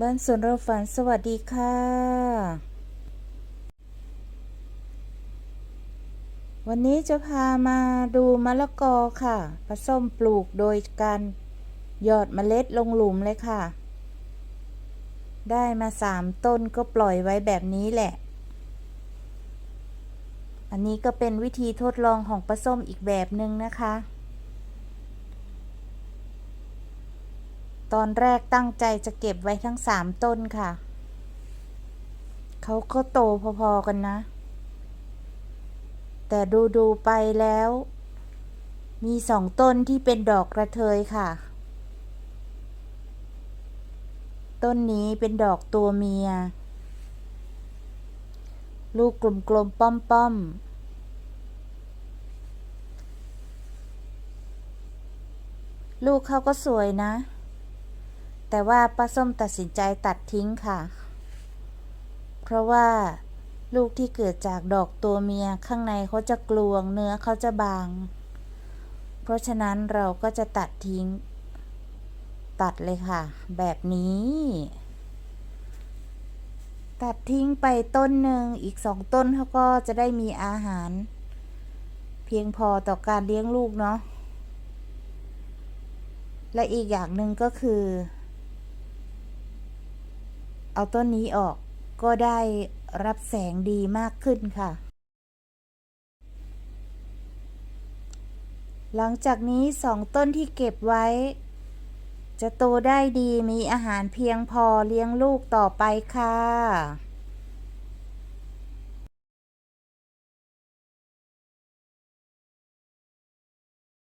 บ้านสวนเราฝันสวัสดีค่ะ วันนี้จะพามาดูมะละกอค่ะผสมปลูกโดยการหยอดเมล็ดลงหลุมเลยค่ะ ได้มาสามต้นก็ปล่อยไว้แบบนี้แหละ อันนี้ก็เป็นวิธีทดลองของปลาส้มอีกแบบหนึ่งนะคะ ตอนแรกตั้งใจจะเก็บไว้ทั้งสามต้นค่ะ เขาก็โตพอๆกันนะ แต่ดูดูๆไปแล้ว มีสองต้นที่เป็นดอกกระเทยค่ะ ต้นนี้เป็นดอกตัวเมีย ลูกกลมๆป้อมๆลูกเขาก็สวยนะ แต่ว่าป้าส้มตัดสินใจตัดทิ้งค่ะ เพราะว่าลูกที่เกิดจากดอกตัวเมียข้างในเขาจะกลวงเนื้อเขาจะบาง เพราะฉะนั้นเราก็จะตัดทิ้ง ตัดเลยค่ะ แบบนี้ ตัดทิ้งไปต้นหนึ่งอีกสองต้นเขาก็จะได้มีอาหาร เพียงพอต่อการเลี้ยงลูกเนาะและอีกอย่างหนึ่งก็คือ เอาต้นนี้ออกก็ได้รับแสงดีมากขึ้นค่ะ หลังจากนี้สองต้นที่เก็บไว้ จะโตได้ดีมีอาหารเพียงพอเลี้ยงลูกต่อไปค่ะ